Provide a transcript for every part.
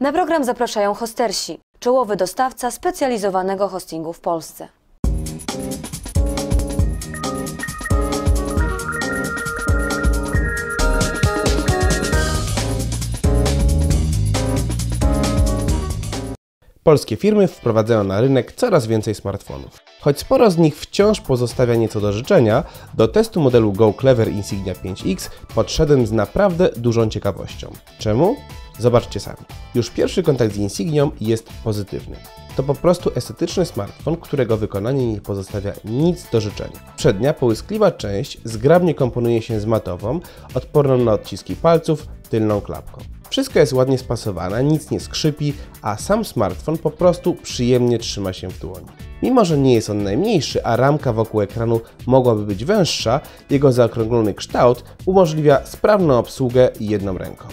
Na program zapraszają hostersi, czołowy dostawca specjalizowanego hostingu w Polsce. Polskie firmy wprowadzają na rynek coraz więcej smartfonów. Choć sporo z nich wciąż pozostawia nieco do życzenia, do testu modelu Go Clever Insignia 5X podszedłem z naprawdę dużą ciekawością. Czemu? Zobaczcie sami. Już pierwszy kontakt z Insignią jest pozytywny. To po prostu estetyczny smartfon, którego wykonanie nie pozostawia nic do życzenia. Przednia, połyskliwa część zgrabnie komponuje się z matową, odporną na odciski palców, tylną klapką. Wszystko jest ładnie spasowane, nic nie skrzypi, a sam smartfon po prostu przyjemnie trzyma się w dłoni. Mimo, że nie jest on najmniejszy, a ramka wokół ekranu mogłaby być węższa, jego zaokrąglony kształt umożliwia sprawną obsługę jedną ręką.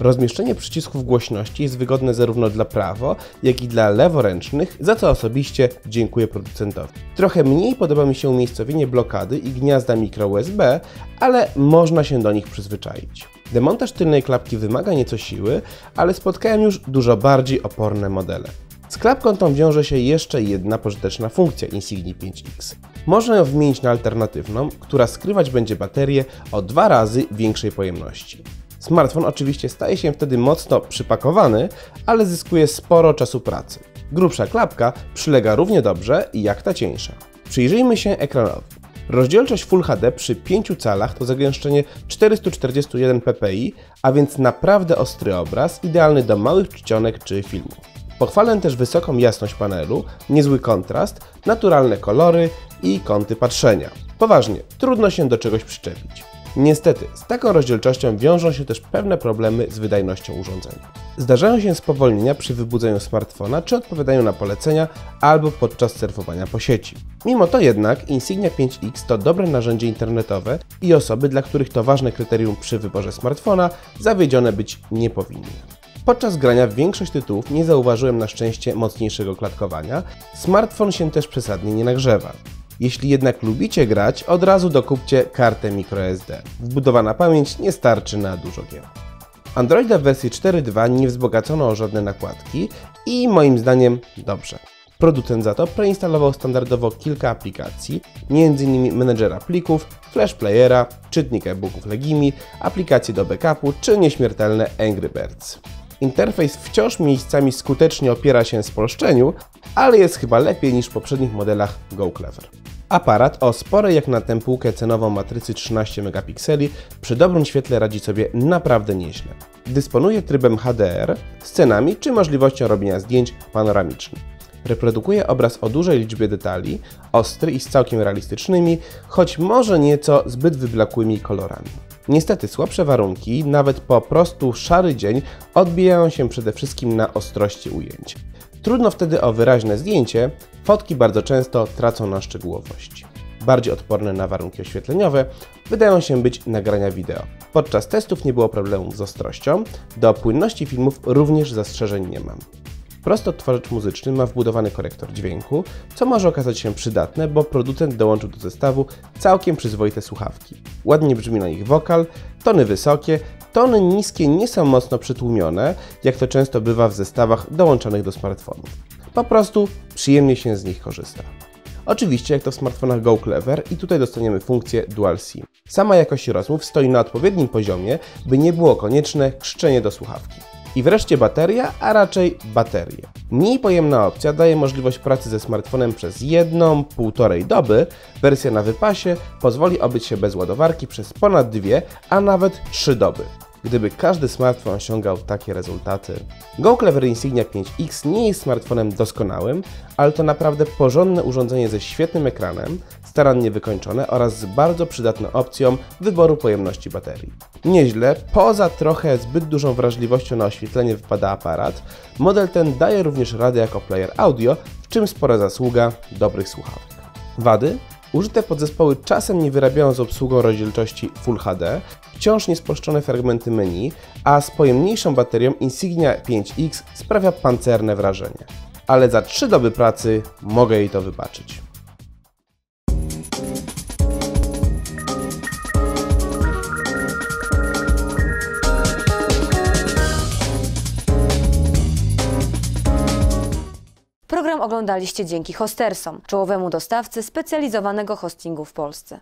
Rozmieszczenie przycisków głośności jest wygodne zarówno dla prawo, jak i dla leworęcznych, za co osobiście dziękuję producentowi. Trochę mniej podoba mi się umiejscowienie blokady i gniazda micro USB, ale można się do nich przyzwyczaić. Demontaż tylnej klapki wymaga nieco siły, ale spotkałem już dużo bardziej oporne modele. Z klapką tą wiąże się jeszcze jedna pożyteczna funkcja Insigni 5X. Można ją wymienić na alternatywną, która skrywać będzie baterię o dwa razy większej pojemności. Smartfon oczywiście staje się wtedy mocno przypakowany, ale zyskuje sporo czasu pracy. Grubsza klapka przylega równie dobrze jak ta cieńsza. Przyjrzyjmy się ekranowi. Rozdzielczość Full HD przy 5 calach to zagęszczenie 441 ppi, a więc naprawdę ostry obraz, idealny do małych czcionek czy filmów. Pochwalę też wysoką jasność panelu, niezły kontrast, naturalne kolory i kąty patrzenia. Poważnie, trudno się do czegoś przyczepić. Niestety, z taką rozdzielczością wiążą się też pewne problemy z wydajnością urządzenia. Zdarzają się spowolnienia przy wybudzeniu smartfona, czy odpowiadają na polecenia, albo podczas surfowania po sieci. Mimo to jednak Insignia 5X to dobre narzędzie internetowe i osoby, dla których to ważne kryterium przy wyborze smartfona, zawiedzione być nie powinny. Podczas grania w większość tytułów nie zauważyłem na szczęście mocniejszego klatkowania, smartfon się też przesadnie nie nagrzewa. Jeśli jednak lubicie grać, od razu dokupcie kartę microSD. Wbudowana pamięć nie starczy na dużo gier. Androida w wersji 4.2 nie wzbogacono o żadne nakładki i moim zdaniem dobrze. Producent za to preinstalował standardowo kilka aplikacji, m.in. menedżera plików, flash playera, czytnik e-booków Legimi, aplikacje do backupu czy nieśmiertelne Angry Birds. Interfejs wciąż miejscami skutecznie opiera się spolszczeniu, ale jest chyba lepiej niż w poprzednich modelach Go Clever. Aparat o sporej jak na tę półkę cenową matrycy 13 megapikseli przy dobrym świetle radzi sobie naprawdę nieźle. Dysponuje trybem HDR, scenami czy możliwością robienia zdjęć panoramicznych. Reprodukuje obraz o dużej liczbie detali, ostry i z całkiem realistycznymi, choć może nieco zbyt wyblakłymi kolorami. Niestety słabsze warunki, nawet po prostu szary dzień, odbijają się przede wszystkim na ostrości ujęć. Trudno wtedy o wyraźne zdjęcie, fotki bardzo często tracą na szczegółowości. Bardziej odporne na warunki oświetleniowe wydają się być nagrania wideo. Podczas testów nie było problemów z ostrością, do płynności filmów również zastrzeżeń nie mam. Prosty odtwarzacz muzyczny ma wbudowany korektor dźwięku, co może okazać się przydatne, bo producent dołączył do zestawu całkiem przyzwoite słuchawki. Ładnie brzmi na nich wokal, tony wysokie, tony niskie nie są mocno przytłumione, jak to często bywa w zestawach dołączonych do smartfonów. Po prostu przyjemnie się z nich korzysta. Oczywiście, jak to w smartfonach Go Clever i tutaj dostaniemy funkcję Dual SIM. Sama jakość rozmów stoi na odpowiednim poziomie, by nie było konieczne krzczenie do słuchawki. I wreszcie bateria, a raczej baterie. Mniej pojemna opcja daje możliwość pracy ze smartfonem przez jedną, półtorej doby. Wersja na wypasie pozwoli obyć się bez ładowarki przez ponad dwie, a nawet trzy doby gdyby każdy smartfon osiągał takie rezultaty. Go Clever Insignia 5X nie jest smartfonem doskonałym, ale to naprawdę porządne urządzenie ze świetnym ekranem, starannie wykończone oraz z bardzo przydatną opcją wyboru pojemności baterii. Nieźle, poza trochę zbyt dużą wrażliwością na oświetlenie wypada aparat, model ten daje również radę jako player audio, w czym spora zasługa dobrych słuchawek. Wady? Użyte podzespoły czasem nie wyrabiają z obsługą rozdzielczości Full HD, wciąż niespolszczone fragmenty menu, a z pojemniejszą baterią Insignia 5X sprawia pancerne wrażenie. Ale za 3 doby pracy mogę jej to wybaczyć. Oglądaliście dzięki Hostersom, czołowemu dostawcy specjalizowanego hostingu w Polsce.